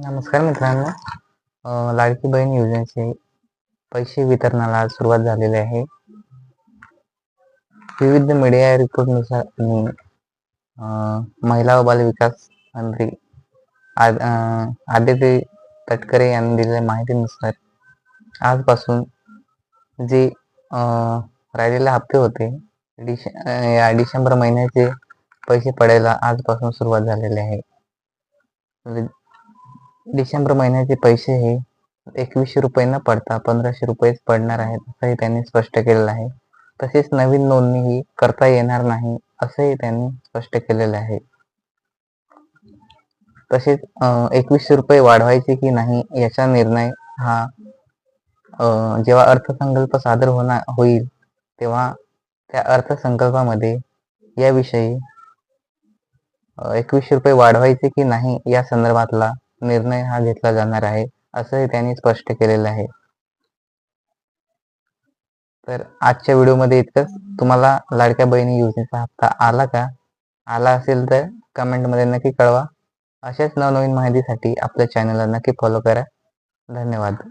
नमस्कार मित्रांनो. लाडकी बहीण योजनेचे पैसे वितरणाला आज सुरुवात झालेली आहे. विविध मीडिया रिपोर्टनुसार महिला व बालविकास मंत्री आद- आदित्य तटकरे यांनी दिलेल्या माहितीनुसार आजपासून जे राहिलेले हप्ते होते डिश या डिसेंबर महिन्याचे पैसे पडायला आजपासून सुरुवात झालेली आहे. म्हणजे डिसेंबर महिन्याचे पैसे हे एकवीसशे रुपये न पडता पंधराशे रुपयेच पडणार आहेत असंही त्यांनी स्पष्ट केलेलं आहे. तसेच नवीन नोंदणी ही करता येणार नाही असंही त्यांनी स्पष्ट केलेलं आहे. तसेच एकवीसशे रुपये वाढवायचे की नाही याचा निर्णय हा जेव्हा अर्थसंकल्प सादर होणार होईल तेव्हा त्या अर्थसंकल्पामध्ये याविषयी एकवीसशे रुपये वाढवायचे की नाही या संदर्भातला निर्णय हा घेतला जाणार आहे असंही त्यांनी स्पष्ट केलेलं आहे. तर आजच्या व्हिडिओमध्ये इतकंच. तुम्हाला लाडक्या बहिणी योजनेचा हप्ता आला का? आला असेल तर कमेंटमध्ये नक्की कळवा. अशाच नवनवीन माहितीसाठी आपल्या चॅनलला नक्की फॉलो करा. धन्यवाद.